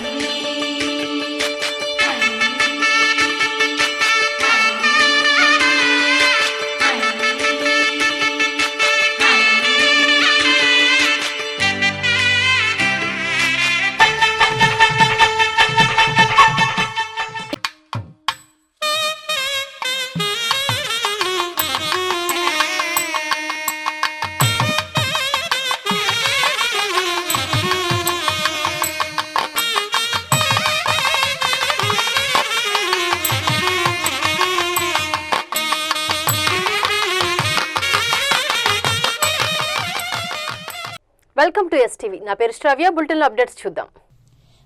me. Welcome to STV. నా పేరు శ్రవ్య. బులెటిన్లో అప్డేట్స్ చూద్దాం.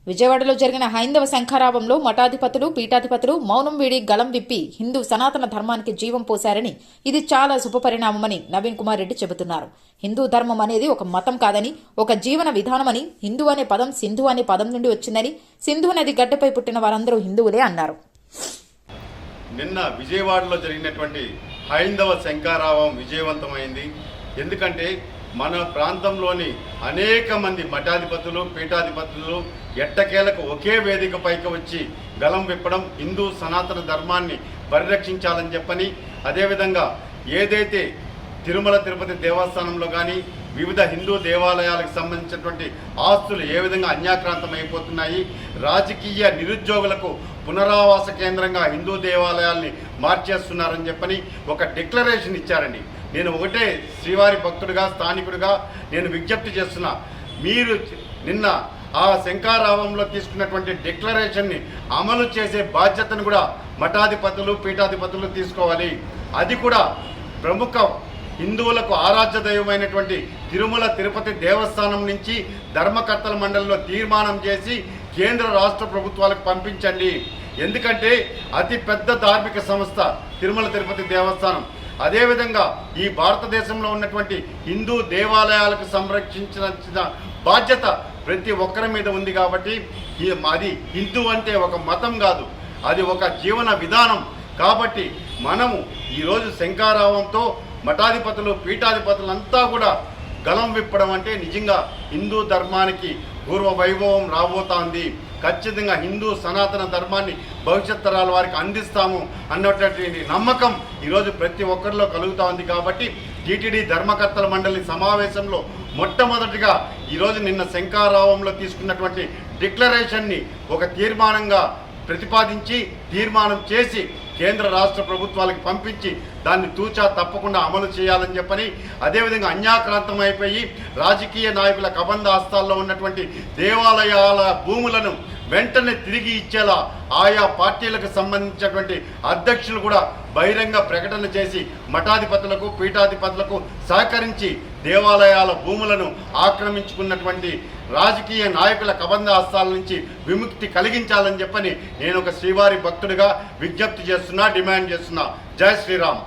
విజయవాడలో జరిగిన హైందవ శంఖారావంలో మఠాధిపతులు పీఠాధిపతులు మౌనం వీడి గళం విప్పి హిందూ సనాతన ధర్మానికి జీవం పోశారని ఇది చాలా శుభపరిణామమని నవీన్ కుమార్ రెడ్డి చెబుతున్నారు. హిందూ ధర్మం అనేది ఒక మతం కాదని ఒక జీవన విధానమని హిందూ అనే పదం సింధు అనే పదం నుండి వచ్చిందని సింధు నది గడ్డపై పుట్టిన వారందరూ హిందువులే అన్నారు. నిన్న విజయవాడలో జరిగినటువంటి హైందవ శంకారావం విజయవంతమైంది. ఎందుకంటే మన ప్రాంతంలోని అనేక మంది మఠాధిపతులు పీఠాధిపతులు ఎట్టకేలకు ఒకే వేదిక పైకి వచ్చి గలం విప్పడం హిందూ సనాతన ధర్మాన్ని పరిరక్షించాలని చెప్పని అదేవిధంగా ఏదైతే తిరుమల తిరుపతి దేవస్థానంలో కానీ వివిధ హిందూ దేవాలయాలకు సంబంధించినటువంటి ఆస్తులు ఏ విధంగా అన్యాక్రాంతం అయిపోతున్నాయి రాజకీయ నిరుద్యోగులకు పునరావాస కేంద్రంగా హిందూ దేవాలయాల్ని మార్చేస్తున్నారని చెప్పని ఒక డిక్లరేషన్ ఇచ్చారండి. నేను ఒకటే శ్రీవారి భక్తుడిగా స్థానికుడిగా నేను విజ్ఞప్తి చేస్తున్నా. మీరు నిన్న ఆ శంకారావంలో తీసుకున్నటువంటి డిక్లరేషన్ని అమలు చేసే బాధ్యతను కూడా మఠాధిపతులు పీఠాధిపతులు తీసుకోవాలి. అది కూడా ప్రముఖ హిందువులకు ఆరాధ్య దైవమైనటువంటి తిరుమల తిరుపతి దేవస్థానం నుంచి ధర్మకర్తల మండలిలో తీర్మానం చేసి కేంద్ర రాష్ట్ర ప్రభుత్వాలకు పంపించండి. ఎందుకంటే అతి పెద్ద ధార్మిక సంస్థ తిరుమల తిరుపతి దేవస్థానం. అదేవిధంగా ఈ భారతదేశంలో ఉన్నటువంటి హిందూ దేవాలయాలకు సంరక్షించిన బాధ్యత ప్రతి ఒక్కరి మీద ఉంది కాబట్టి అది హిందూ అంటే ఒక మతం కాదు. అది ఒక జీవన విధానం. కాబట్టి మనము ఈరోజు శంకారావంతో మఠాధిపతులు పీఠాధిపతులంతా కూడా గలం విప్పడం అంటే నిజంగా హిందూ ధర్మానికి పూర్వ వైభవం రాబోతోంది. ఖచ్చితంగా హిందూ సనాతన ధర్మాన్ని భవిష్యత్ తరాల వారికి అందిస్తాము అన్నటువంటి నమ్మకం ఈరోజు ప్రతి ఒక్కరిలో కలుగుతూ ఉంది కాబట్టి టీటీడీ ధర్మకర్తల మండలి సమావేశంలో మొట్టమొదటిగా ఈరోజు నిన్న శంకారావంలో తీసుకున్నటువంటి డిక్లరేషన్ని ఒక తీర్మానంగా ప్రతిపాదించి తీర్మానం చేసి కేంద్ర రాష్ట్ర ప్రభుత్వాలకు పంపించి దాన్ని తూచా తప్పకుండా అమలు చేయాలని చెప్పని అదేవిధంగా అన్యాక్రాంతం అయిపోయి రాజకీయ నాయకుల కబంధ హస్తాల్లో ఉన్నటువంటి దేవాలయాల భూములను వెంటనే తిరిగి ఇచ్చేలా ఆయా పార్టీలకు సంబంధించినటువంటి అధ్యక్షులు కూడా బహిరంగ ప్రకటన చేసి మఠాధిపతులకు పీఠాధిపతులకు సహకరించి దేవాలయాల భూములను ఆక్రమించుకున్నటువంటి రాజకీయ నాయకుల కబంధ హస్తాల నుంచి విముక్తి కలిగించాలని చెప్పని నేను ఒక శ్రీవారి భక్తుడిగా విజ్ఞప్తి చేస్తున్నా డిమాండ్ చేస్తున్నా. జై శ్రీరామ్.